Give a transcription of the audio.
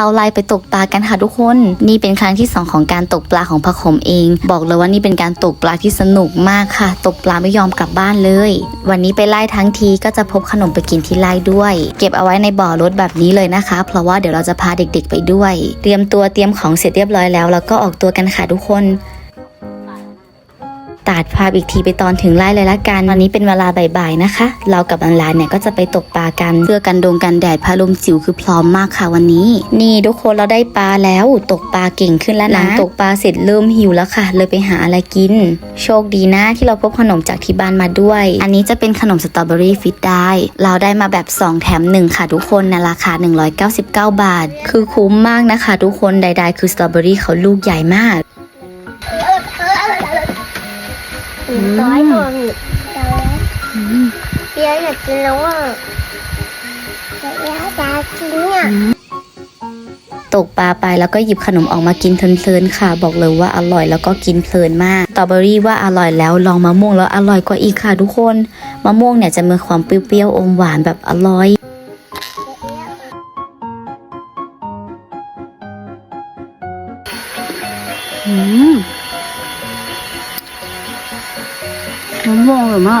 เขาไล่ไปตกปลากันค่ะทุกคน นี่เป็นครั้งที่สองของการตกปลาของพระขมเอง บอกเลยว่านี่เป็นการตกปลาที่สนุกมากค่ะ ตกปลาไม่ยอมกลับบ้านเลย วันนี้ไปไล่ทั้งทีก็จะพบขนมไปกินที่ไล่ด้วย เก็บเอาไว้ในบ่อรถแบบนี้เลยนะคะ เพราะว่าเดี๋ยวเราจะพาเด็กๆไปด้วย เตรียมตัวเตรียมของเสร็จเรียบร้อยแล้ว แล้วก็ออกตัวกันค่ะทุกคน ตัดภาพอีกทีไปตอนถึงไร่เลยละกันวันนี้เป็นเวลาบ่ายๆนะคะ เรากับอันลานเนี่ยก็จะไปตกปลากันเสื้อกันดงกันแดดพาลมจิ๋วคือพร้อมมากค่ะวันนี้ นี่ทุกคนเราได้ปลาแล้วตกปลาเก่งขึ้นแล้วนะหลังตกปลาเสร็จเริ่มหิวแล้วค่ะ เลยไปหาอะไรกิน โชคดีนะที่เราพบขนมจากที่บ้านมาด้วย อันนี้จะเป็นขนมสตรอเบอรี่ฟิตได้เราได้มาแบบ 2 แถม 1 ค่ะทุกคนในราคา 199 บาท คือคุ้มมากนะคะ ทุกคนใดๆ คือสตรอเบอรี่เขาลูกใหญ่มาก ร้อยตัวนี่เดี๋ยวอยากกินแล้วอะเดี๋ยวอยากกินเนี่ยตกปลาไปแล้วก็หยิบขนมออกมากินเพลินๆค่ะ บอกเลยว่าอร่อยแล้วก็กินเพลินมากสตรอเบอรี่ว่าอร่อยแล้วลองมะม่วงแล้วอร่อยกว่าอีกค่ะทุกคนมะม่วงเนี่ยจะมีความเปรี้ยวๆอมหวานแบบอร่อย อืม มะม่วงอ